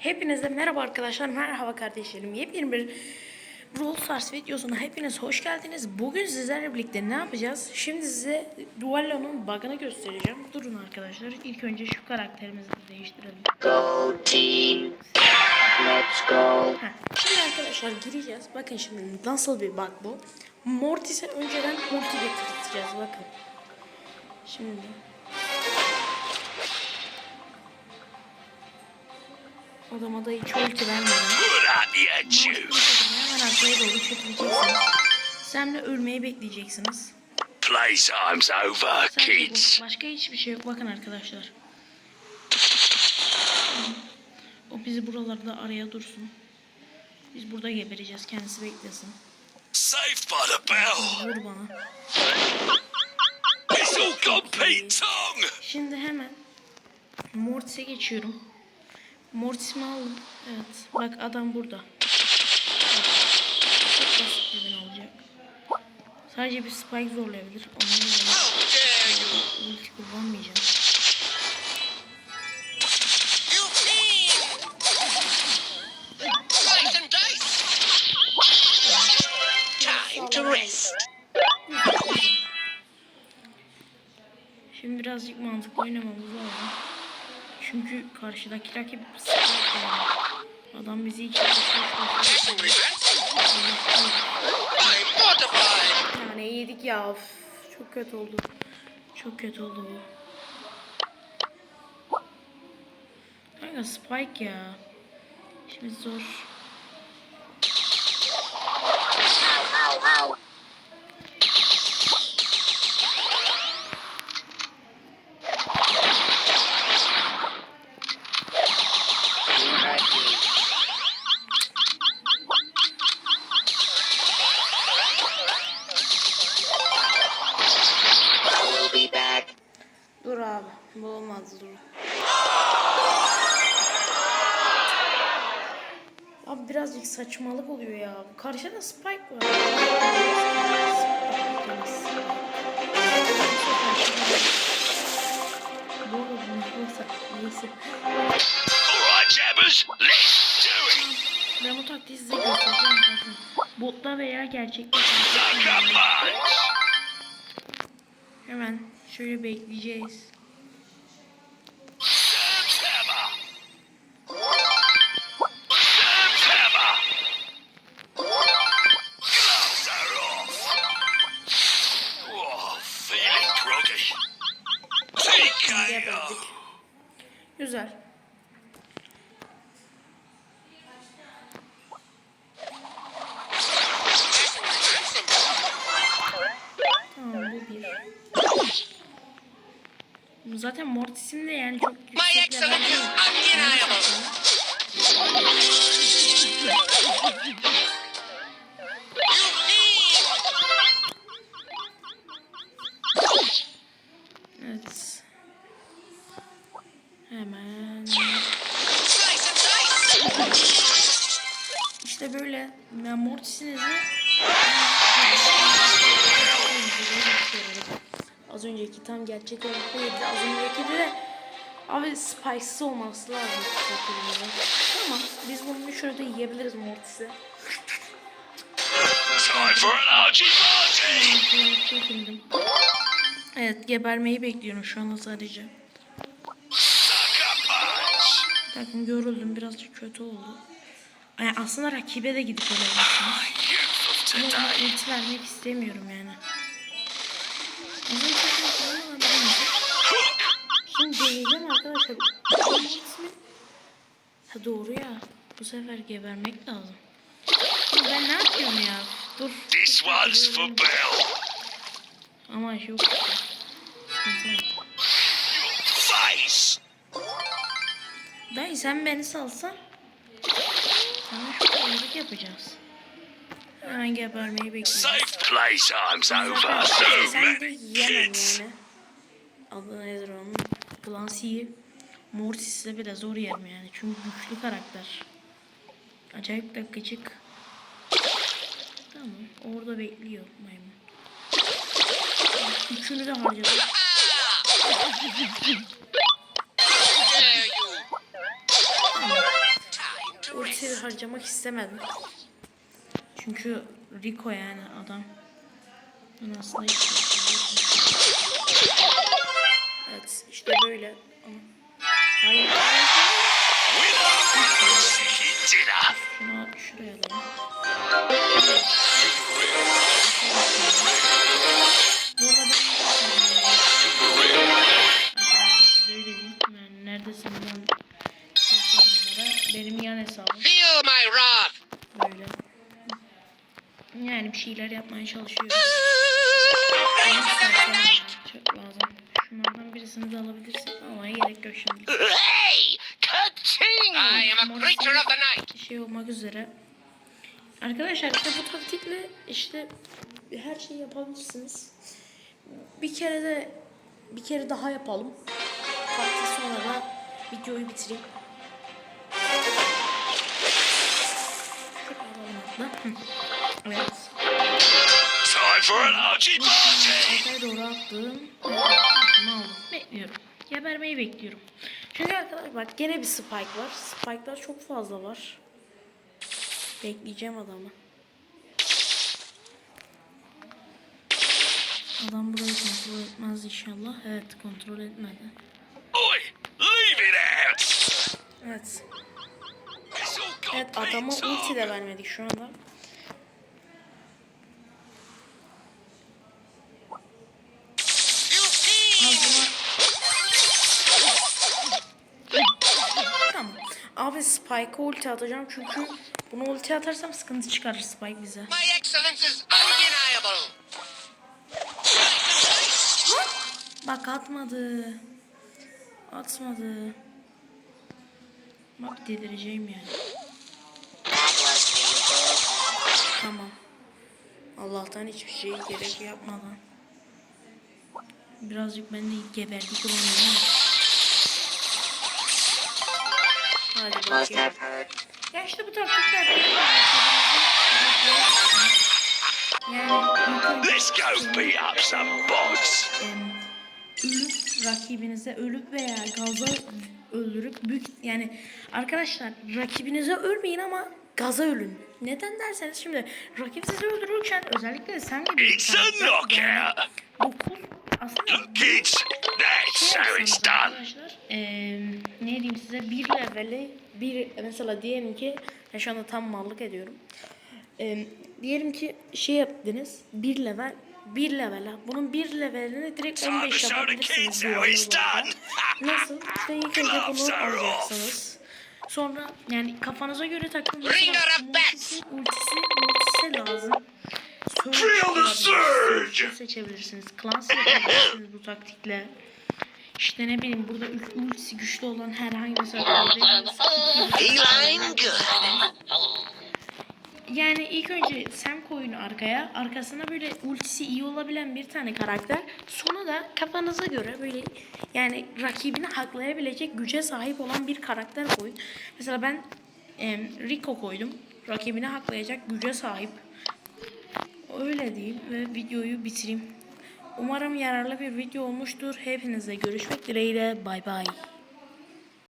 Hepinize merhaba arkadaşlar, merhaba kardeşlerim. Yepyeni bir Brawl Stars videosuna hepiniz hoş geldiniz. Bugün sizlerle birlikte ne yapacağız? Şimdi size Duello'nun bug'ını göstereceğim. Durun arkadaşlar. İlk önce şu karakterimizi değiştirelim. Go team. Let's go. Şimdi arkadaşlar gireceğiz. Bakın şimdi nasıl bir bug bu. Mortis'e önceden ulti getireceğiz. Bakın. Şimdi. Adama da hiç ulti vermeden. Hemen arkaya doğru çekileceksiniz. Sen de ölmeyi bekleyeceksiniz. Playtime's over, kids. Başka hiçbir şey yok. Bakın arkadaşlar. O bizi buralarda araya dursun. Biz burada gebereceğiz. Kendisi beklesin. Safe by the bell. Vur bana. It's all gone Pete Tong. Şimdi hemen Mortis'e geçiyorum. Mortis'imi aldım. Evet. Bak adam burada. Çok basit bir win olacak. Sadece bir spike zorlayabilir. Ondan dolayı ulti kullanmayacağım. Şimdi birazcık mantıklı oynamamız lazım. Çünkü karşıdaki rakip. Adam bizi mortified. Yani yedik ya. Of, çok kötü oldu. Çok kötü oldu bu. Kanka Spike ya. Şimdi zor. Dur abi. Bu olmaz dur. Abi birazcık saçmalık oluyor ya. Karşıda Spike var. Neyse. Ben bu taktiği size göstereceğim zaten. Botta veya gerçekte. Hemen şöyle bekleyeceğiz. Zaten Mortis'in de yani çok excellence level is değil. undeniable. Evet. Hemen. İşte böyle Mortis'inizi Az önceki tam gerçek olsaydı az önceki de abi spicy olması lazım. Tamam biz bunu şurada yiyebiliriz Mortis'i. An. Evet gebermeyi bekliyorum şu anda sadece. Bakın görüldüm birazcık kötü oldu. Yani aslında rakibe de gidip of Ama ulti vermek istemiyorum yani. Şimdi deneyeceğim arkadaşlar. Ha doğru ya. Bu sefer gebermek lazım. Ya ben ne yapıyorum ya? Dur. This one's for Bill. Ama yok. Face. Dayı sen beni salsan. Sana şu temizlik yapacağız. Hemen gebermeyi bekliyorum. Safe playtime's over. So many kids. Adı nedir onun? Clancy'yi Mortis'le bile zor yerim yani. Çünkü güçlü karakter. Acayip gıcık. Tamam. Orada bekliyor maymun. Üçünü de harcadım. Ulti harcamak istemedim. Çünkü Rico yani adam. Ben aslında hiç Evet işte böyle. Hayır. Şuna şuraya da. Bu arada ben neredesin? Hesabımlara. Benim yan hesabım Feel my wrath. böyle. Yani bir şeyler yapmaya çalışıyorum. Çok lazım. Şunlardan birisini de alabilirsin ama gerek yok şimdi. Hey! Ka-ching! I am a creature of the night. şey olmak üzere. Arkadaşlar işte bu taktikle işte her şeyi yapabilirsiniz. Bir kere de bir kere daha yapalım. Taktik sonra da videoyu bitireyim. Evet. Time for an Archie party! Doğru attım. Bunu aldım. Bekliyorum. Gebermeyi bekliyorum. Çünkü arkadaşlar bak gene bir spike var. Spike'lar çok fazla var. Bekleyeceğim adamı. Adam burayı kontrol etmez inşallah. Evet kontrol etmedi. Oi! Leave it out! Evet. Evet adama ulti de vermedik şu anda. Abi Spike'a ulti atacağım çünkü bunu ulti atarsam sıkıntı çıkarır Spike bize. My excellence is undeniable. Slice and dice. Bak atmadı. Atmadı. Bak delireceğim yani. Tamam. Allah'tan hiçbir şey gerek yapmadan. Birazcık ben de geberdik olayım. Hadi bakayım. Ya işte bu taktikler. Yani Let's go beat up some bots. ölüp rakibinize ölüp veya gaza öldürüp büyük yani arkadaşlar rakibinize ölmeyin ama gaza ölün. Neden derseniz şimdi rakip sizi öldürürken özellikle de sen bir It's a karakter, yani knockout. dokuz aslında Look, kids, that's how it's done. arkadaşlar diyeyim size bir leveli bir mesela diyelim ki şu anda tam mallık ediyorum. Em, diyelim ki şey yaptınız bir level bir level. Bunun bir levelini direkt Time to 15 show the yapabilirsiniz. Nasıl? İşte ilk önce bunu alacaksınız. Sonra yani kafanıza göre bat. ultisi, ultisi, ultisi lazım. Surge. seçebilirsiniz. Clans yapabilirsiniz bu taktikle. İşte ne bileyim burada ultisi güçlü olan herhangi bir. Yani ilk önce sen koyun arkaya. Arkasına böyle ultisi iyi olabilen bir tane karakter. Sonra da kafanıza göre böyle yani rakibini haklayabilecek güce sahip olan bir karakter koyun. Mesela ben em, Rico koydum. Rakibini haklayacak güce sahip. Öyle diyeyim ve videoyu bitireyim. Umarım yararlı bir video olmuştur. Hepinize görüşmek dileğiyle. Bay bay.